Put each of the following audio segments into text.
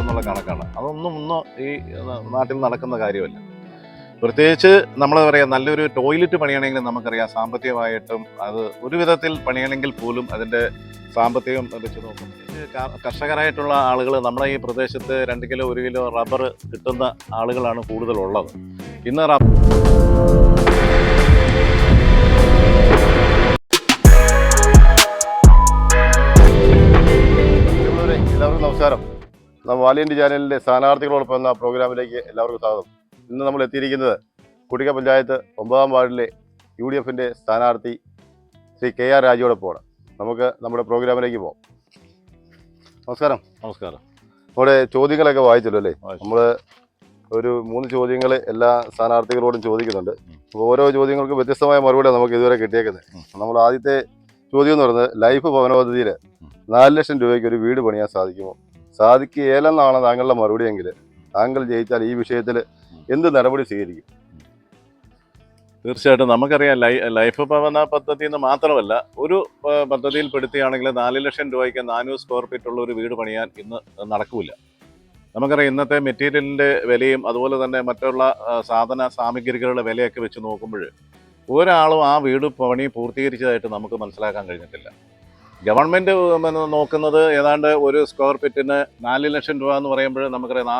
എന്നുള്ള അതൊന്നും ഈ നാട്ടിൽ നടക്കുന്ന കാര്യമല്ല. പ്രത്യേകിച്ച് നമ്മൾ പറയാം നല്ലൊരു ടോയ്ലറ്റ് പണിയണമെങ്കിൽ നമുക്കറിയാം. സാമ്പത്തികമായിട്ടും അത് ഒരു വിധത്തിൽ പണിയണമെങ്കിൽ പോലും അതിന്റെ സാമ്പത്തികം വെച്ച് നോക്കും. കർഷകരായിട്ടുള്ള ആളുകൾ നമ്മുടെ ഈ പ്രദേശത്ത് രണ്ട് കിലോ ഒരു കിലോ റബ്ബർ കിട്ടുന്ന ആളുകളാണ് കൂടുതലുള്ളത്. ഇന്ന് റബ്ബർ നമസ്കാരം. നമ്മൾ വാലിയന്റെ ചാനലിന്റെ സ്ഥാനാർത്ഥികളോടൊപ്പം എന്ന പ്രോഗ്രാമിലേക്ക് എല്ലാവർക്കും സ്വാഗതം. ഇന്ന് നമ്മൾ എത്തിയിരിക്കുന്നത് കുട്ടിക പഞ്ചായത്ത് ഒമ്പതാം വാർഡിലെ യു ഡി എഫിന്റെ സ്ഥാനാർത്ഥി ശ്രീ കെ ആർ രാജയോടൊപ്പമാണ് നമുക്ക് നമ്മുടെ പ്രോഗ്രാമിലേക്ക് പോകാം നമസ്കാരം. നമസ്കാരം. നമ്മുടെ ചോദ്യങ്ങളൊക്കെ വായിച്ചല്ലോ അല്ലേ? നമ്മൾ ഒരു മൂന്ന് ചോദ്യങ്ങൾ എല്ലാ സ്ഥാനാർത്ഥികളോടും ചോദിക്കുന്നുണ്ട്. അപ്പോൾ ഓരോ ചോദ്യങ്ങൾക്കും വ്യത്യസ്തമായ മറുപടിയാണ് നമുക്ക് ഇതുവരെ കിട്ടിയേക്കുന്നത്. നമ്മൾ ആദ്യത്തെ ചോദ്യം എന്ന് പറയുന്നത് ലൈഫ് ഭവന പദ്ധതിയിൽ നാല് ലക്ഷം രൂപയ്ക്ക് ഒരു വീട് പണിയാൻ സാധിക്കുമോ? സാധിക്കുകയില്ലെന്നാണ് താങ്കളുടെ മറുപടി എങ്കിൽ താങ്കൾ ജയിച്ചാൽ ഈ വിഷയത്തിൽ എന്ത് നടപടി സ്വീകരിക്കും? തീർച്ചയായിട്ടും നമുക്കറിയാം ലൈ ലൈഫ് ഭവന പദ്ധതി എന്ന് മാത്രമല്ല ഒരു പദ്ധതിയിൽ പെടുത്തുകയാണെങ്കിൽ നാല് ലക്ഷം രൂപയ്ക്ക് നാനൂറ് സ്ക്വയർ ഫീറ്റ് ഉള്ള ഒരു വീട് പണിയാൻ ഇന്ന് നടക്കില്ല നമുക്കറിയാം ഇന്നത്തെ മെറ്റീരിയലിന്റെ വിലയും അതുപോലെ തന്നെ മറ്റുള്ള സാധന സാമഗ്രികളുടെ വിലയൊക്കെ വെച്ച് നോക്കുമ്പോൾ ഒരാളും ആ വീട് പണി പൂർത്തീകരിച്ചതായിട്ട് നമുക്ക് മനസ്സിലാക്കാൻ കഴിഞ്ഞിട്ടില്ല. ഗവൺമെന്റ് നോക്കുന്നത് ഏതാണ്ട് ഒരു സ്ക്വയർ ഫീറ്റിന് നാല് ലക്ഷം രൂപ എന്ന് പറയുമ്പോൾ നമുക്കറിയാം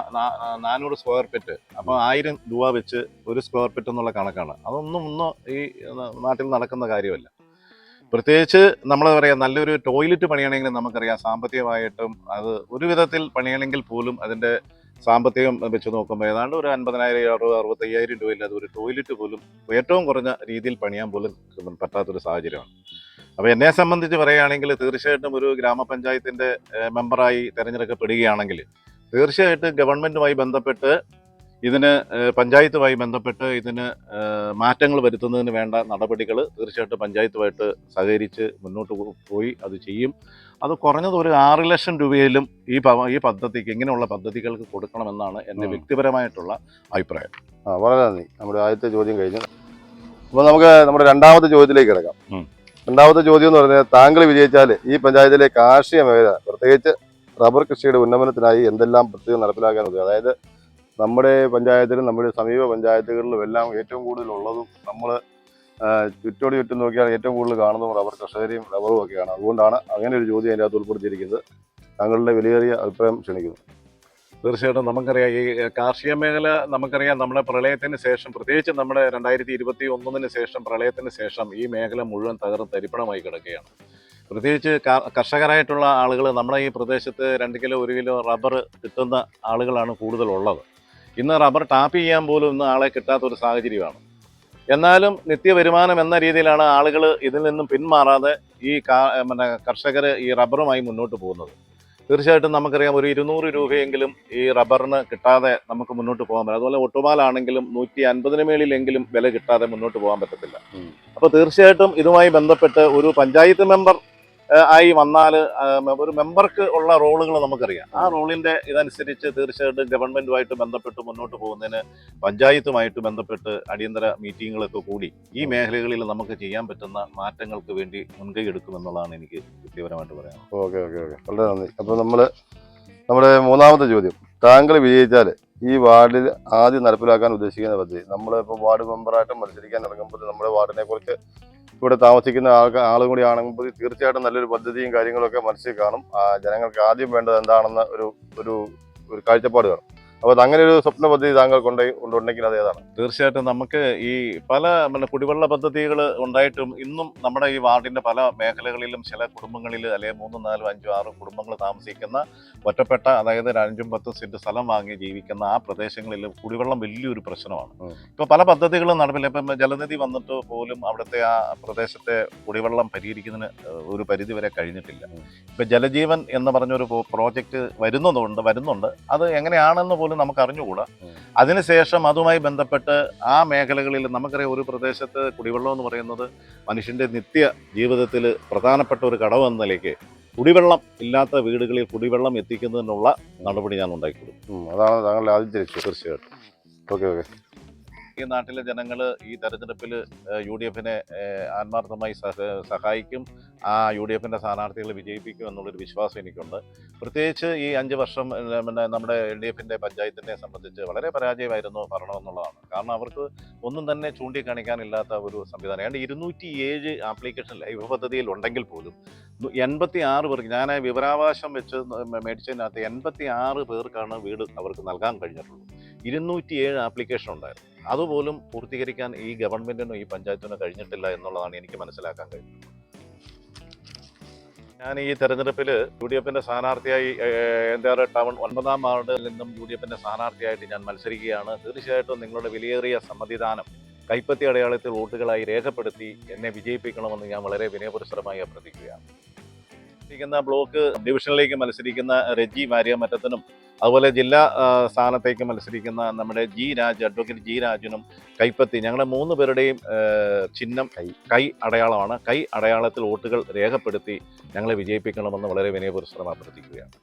നാനൂറ് സ്ക്വയർ ഫീറ്റ്. അപ്പോൾ ആയിരം രൂപ വെച്ച് ഒരു സ്ക്വയർ ഫീറ്റ് എന്നുള്ള കണക്കാണ്. അതൊന്നും ഒന്നും ഈ നാട്ടിൽ നടക്കുന്ന കാര്യമല്ല. പ്രത്യേകിച്ച് നമ്മൾ പറയാം നല്ലൊരു ടോയ്ലറ്റ് പണിയണമെങ്കിൽ നമുക്കറിയാം സാമ്പത്തികമായിട്ടും അത് ഒരു വിധത്തിൽ പണിയണമെങ്കിൽ പോലും അതിന്റെ സാമ്പത്തികം വെച്ച് നോക്കുമ്പോൾ ഏതാണ്ട് ഒരു അൻപതിനായിരം അറുപത് അറുപത്തയ്യായിരം രൂപയില്ലാതെ ഒരു ടോയ്ലറ്റ് പോലും ഏറ്റവും കുറഞ്ഞ രീതിയിൽ പണിയാൻ പോലും പറ്റാത്തൊരു സാഹചര്യമാണ്. അപ്പോൾ എന്നെ സംബന്ധിച്ച് പറയുകയാണെങ്കിൽ തീർച്ചയായിട്ടും ഒരു ഗ്രാമപഞ്ചായത്തിന്റെ മെമ്പറായി തിരഞ്ഞെടുക്കപ്പെടുകയാണെങ്കിൽ തീർച്ചയായിട്ടും ഗവൺമെന്റുമായി ബന്ധപ്പെട്ട് ഇതിന് പഞ്ചായത്തുമായി ബന്ധപ്പെട്ട് ഇതിന് മാറ്റങ്ങൾ വരുത്തുന്നതിന് വേണ്ട നടപടികൾ തീർച്ചയായിട്ടും പഞ്ചായത്തുമായിട്ട് സഹകരിച്ച് മുന്നോട്ട് പോയി അത് ചെയ്യും. അത് കുറഞ്ഞത് ഒരു ആറ് ലക്ഷം രൂപയിലും ഈ ഈ പദ്ധതിക്ക് ഇങ്ങനെയുള്ള പദ്ധതികൾക്ക് കൊടുക്കണമെന്നാണ് എന്റെ. വ്യക്തിപരമായിട്ടുള്ള അഭിപ്രായം. ആ വളരെ നന്ദി. നമ്മുടെ ആദ്യത്തെ ചോദ്യം കഴിഞ്ഞു. അപ്പോൾ നമുക്ക് നമ്മുടെ രണ്ടാമത്തെ ചോദ്യത്തിലേക്ക് കിടക്കാം. രണ്ടാമത്തെ ചോദ്യം എന്ന് പറഞ്ഞാൽ താങ്കൾ വിജയിച്ചാൽ ഈ പഞ്ചായത്തിലെ കാർഷിക മേഖല പ്രത്യേകിച്ച് റബ്ബർ കൃഷിയുടെ ഉന്നമനത്തിനായി എന്തെല്ലാം പ്രത്യേകം നടപ്പിലാക്കാൻ അതായത് നമ്മുടെ പഞ്ചായത്തിലും നമ്മുടെ സമീപ പഞ്ചായത്തുകളിലും എല്ലാം ഏറ്റവും കൂടുതൽ ഉള്ളതും നമ്മൾ ചുറ്റോടി ചുറ്റും നോക്കിയാൽ ഏറ്റവും കൂടുതൽ കാണുന്നതും റബ്ബർ കർഷകരെയും റബ്ബറും ഒക്കെയാണ്. അതുകൊണ്ടാണ് അങ്ങനെ ഒരു ചോദ്യം അതിന്റെ അകത്ത് ഉൾപ്പെടുത്തിയിരിക്കുന്നത്. താങ്കളുടെ വിലയേറിയ അഭിപ്രായം ക്ഷണിക്കുന്നു. തീർച്ചയായിട്ടും നമുക്കറിയാം. ഈ കാർഷിക മേഖല നമുക്കറിയാം. നമ്മുടെ പ്രളയത്തിന് ശേഷം പ്രത്യേകിച്ച് നമ്മുടെ രണ്ടായിരത്തി ഇരുപത്തി ഒന്നിന് ശേഷം പ്രളയത്തിന് ശേഷം ഈ മേഖല മുഴുവൻ തകർന്ന് തരിപ്പണമായി കിടക്കുകയാണ്. പ്രത്യേകിച്ച് കർഷകരായിട്ടുള്ള ആളുകൾ നമ്മുടെ ഈ പ്രദേശത്ത് രണ്ട് കിലോ ഒരു കിലോ റബ്ബർ കിട്ടുന്ന ആളുകളാണ് കൂടുതലുള്ളത്. ഇന്ന് റബ്ബർ ടാപ്പ് ചെയ്യാൻ പോലും ഇന്ന് ആളെ കിട്ടാത്ത ഒരു സാഹചര്യമാണ്. എന്നാലും നിത്യവരുമാനം എന്ന രീതിയിലാണ് ആളുകൾ ഇതിൽ നിന്നും പിന്മാറാതെ ഈ പിന്നെ കർഷകർ ഈ റബ്ബറുമായി മുന്നോട്ട് പോകുന്നത്. തീർച്ചയായിട്ടും നമുക്കറിയാം ഒരു ഇരുന്നൂറ് രൂപയെങ്കിലും ഈ റബ്ബറിന് കിട്ടാതെ നമുക്ക് മുന്നോട്ട് പോകാൻ പറ്റും. അതുപോലെ ഒട്ടുപാലാണെങ്കിലും നൂറ്റി അൻപതിന് മേളിലെങ്കിലും വില കിട്ടാതെ മുന്നോട്ട് പോകാൻ പറ്റത്തില്ല. അപ്പോൾ തീർച്ചയായിട്ടും ഇതുമായി ബന്ധപ്പെട്ട് ഒരു പഞ്ചായത്ത് മെമ്പർ ആയി വന്നാൽ ഒരു മെമ്പർക്ക് ഉള്ള റോളുകൾ നമുക്കറിയാം. ആ റോളിന്റെ ഇതനുസരിച്ച് തീർച്ചയായിട്ടും ഗവൺമെന്റുമായിട്ട് ബന്ധപ്പെട്ട് മുന്നോട്ട് പോകുന്നതിന് പഞ്ചായത്തുമായിട്ട് ബന്ധപ്പെട്ട് അടിയന്തര മീറ്റിങ്ങുകളൊക്കെ കൂടി ഈ മേഖലകളിൽ നമുക്ക് ചെയ്യാൻ പറ്റുന്ന മാറ്റങ്ങൾക്ക് വേണ്ടി മുൻകൈ എടുക്കുമെന്നുള്ളതാണ് എനിക്ക് വ്യക്തിപരമായിട്ട് പറയാൻ ഓക്കെ ഓക്കെ ഓക്കെ. വളരെ നന്ദി. അപ്പോൾ നമ്മൾ നമ്മുടെ മൂന്നാമത്തെ ചോദ്യം. താങ്കൾ വിജയിച്ചാൽ ഈ വാർഡിൽ ആദ്യം നടപ്പിലാക്കാൻ ഉദ്ദേശിക്കുന്ന പദ്ധതി. നമ്മളിപ്പോൾ വാർഡ് മെമ്പറായിട്ട് മത്സരിക്കാൻ ഇറങ്ങുമ്പോൾ നമ്മുടെ വാർഡിനെ കുറിച്ച് ഇവിടെ താമസിക്കുന്ന ആൾക്ക് ആളും കൂടി ആണെങ്കിൽ തീർച്ചയായിട്ടും നല്ലൊരു പദ്ധതിയും കാര്യങ്ങളൊക്കെ മനസ്സിൽ കാണും. ജനങ്ങൾക്ക് ആദ്യം വേണ്ടത് എന്താണെന്ന ഒരു ഒരു ഒരു കാഴ്ചപ്പാട് കാണും. അപ്പോൾ അങ്ങനെ ഒരു സ്വപ്ന പദ്ധതി താങ്കൾക്ക് ഉണ്ട് ഉണ്ടെങ്കിൽ അത് ഏതാണ് തീർച്ചയായിട്ടും നമുക്ക് ഈ പല പിന്നെ കുടിവെള്ള പദ്ധതികൾ ഉണ്ടായിട്ടും ഇന്നും നമ്മുടെ ഈ വാർഡിന്റെ പല മേഖലകളിലും ചില കുടുംബങ്ങളിൽ അല്ലെങ്കിൽ മൂന്നും നാലും അഞ്ചും ആറും കുടുംബങ്ങൾ താമസിക്കുന്ന ഒറ്റപ്പെട്ട അതായത് ഒരു അഞ്ചും പത്തും സെന്റ് സ്ഥലം വാങ്ങി ജീവിക്കുന്ന ആ പ്രദേശങ്ങളിൽ കുടിവെള്ളം വലിയൊരു പ്രശ്നമാണ്. ഇപ്പോൾ ഇപ്പൊ പല പദ്ധതികളും നടപ്പില്ല. ഇപ്പം ജലനിധി വന്നിട്ട് പോലും അവിടുത്തെ ആ പ്രദേശത്തെ കുടിവെള്ളം പരിഹരിക്കുന്നതിന് ഒരു പരിധി വരെ കഴിഞ്ഞിട്ടില്ല. ഇപ്പൊ ജലജീവൻ എന്ന് പറഞ്ഞൊരു പ്രോജക്റ്റ് വരുന്നതുകൊണ്ട് വരുന്നുണ്ട്. അത് എങ്ങനെയാണെന്ന് പോലും നമുക്ക് അറിഞ്ഞുകൂടാ. അതിനുശേഷം അതുമായി ബന്ധപ്പെട്ട് ആ മേഖലകളിൽ നമുക്കറിയാം ഒരു പ്രദേശത്ത് കുടിവെള്ളം എന്ന് പറയുന്നത് മനുഷ്യന്റെ നിത്യ ജീവിതത്തിൽ പ്രധാനപ്പെട്ട ഒരു ഘടകം എന്ന നിലയ്ക്ക് കുടിവെള്ളം ഇല്ലാത്ത വീടുകളിൽ കുടിവെള്ളം എത്തിക്കുന്നതിനുള്ള നടപടി ഞാൻ ഉണ്ടാക്കി കൊടുക്കും അതാണ് താങ്കളുടെ ആദ്യം ലക്ഷ്യം തീർച്ചയായിട്ടും. Okay okay. ഈ നാട്ടിലെ ജനങ്ങൾ ഈ തെരഞ്ഞെടുപ്പിൽ യു ഡി എഫിനെ ആത്മാർത്ഥമായി സഹ സഹായിക്കും. ആ യു ഡി എഫിന്റെ സ്ഥാനാർത്ഥികളെ വിജയിപ്പിക്കും എന്നുള്ളൊരു വിശ്വാസം എനിക്കുണ്ട്. പ്രത്യേകിച്ച് ഈ അഞ്ച് വർഷം പിന്നെ നമ്മുടെ എൽ ഡി എഫിന്റെ പഞ്ചായത്തിനെ സംബന്ധിച്ച് വളരെ പരാജയമായിരുന്നു ഭരണം എന്നുള്ളതാണ്. കാരണം അവർക്ക് ഒന്നും തന്നെ ചൂണ്ടിക്കാണിക്കാനില്ലാത്ത ഒരു സംവിധാനം. ഏതാണ്ട് ഇരുന്നൂറ്റി ഏഴ് ആപ്ലിക്കേഷൻ ലൈവ് പദ്ധതിയിൽ ഉണ്ടെങ്കിൽ പോലും എൺപത്തി ആറ് പേർക്ക് ഞാൻ വിവരാവകാശം വെച്ച് മേടിച്ചതിനകത്ത് എൺപത്തി ആറ് പേർക്കാണ് വീട് അവർക്ക് നൽകാൻ കഴിഞ്ഞിട്ടുള്ളൂ. ഇരുന്നൂറ്റി ഏഴ് ആപ്ലിക്കേഷൻ ഉണ്ടായിരുന്നു. അതുപോലും പൂർത്തീകരിക്കാൻ ഈ ഗവൺമെന്റിനോ ഈ പഞ്ചായത്തിനോ കഴിഞ്ഞിട്ടില്ല എന്നുള്ളതാണ് എനിക്ക് മനസ്സിലാക്കാൻ കഴിയുന്നത്. ഞാൻ ഈ തെരഞ്ഞെടുപ്പിൽ യു ഡി എഫിന്റെ സ്ഥാനാർത്ഥിയായി എന്റെ ടൗൺ ഒൻപതാം വാർഡിൽ നിന്നും യു ഡി എഫിന്റെ സ്ഥാനാർത്ഥിയായിട്ട് ഞാൻ മത്സരിക്കുകയാണ്. തീർച്ചയായിട്ടും നിങ്ങളുടെ വിലയേറിയ സമ്മതിദാനം കൈപ്പത്തി അടയാളത്തിൽ വോട്ടുകളായി രേഖപ്പെടുത്തി എന്നെ വിജയിപ്പിക്കണമെന്ന് ഞാൻ വളരെ വിനയപുരസരമായി അഭ്യർത്ഥിക്കുകയാണ്. ബ്ലോക്ക് ഡിവിഷനിലേക്ക് മത്സരിക്കുന്ന രജി വാര്യമറ്റത്തിനും അതുപോലെ ജില്ലാ സ്ഥാനത്തേക്ക് മത്സരിക്കുന്ന നമ്മുടെ ജി രാജ് അഡ്വക്കേറ്റ് ജി രാജനും കൈപ്പത്തി ഞങ്ങളുടെ മൂന്ന് പേരുടെയും ചിഹ്നം കൈ കൈ അടയാളമാണ്. കൈ അടയാളത്തിൽ വോട്ടുകൾ രേഖപ്പെടുത്തി ഞങ്ങളെ വിജയിപ്പിക്കണമെന്ന് വളരെ വിനയപുരസ്സരം അഭ്യർത്ഥിക്കുകയാണ്.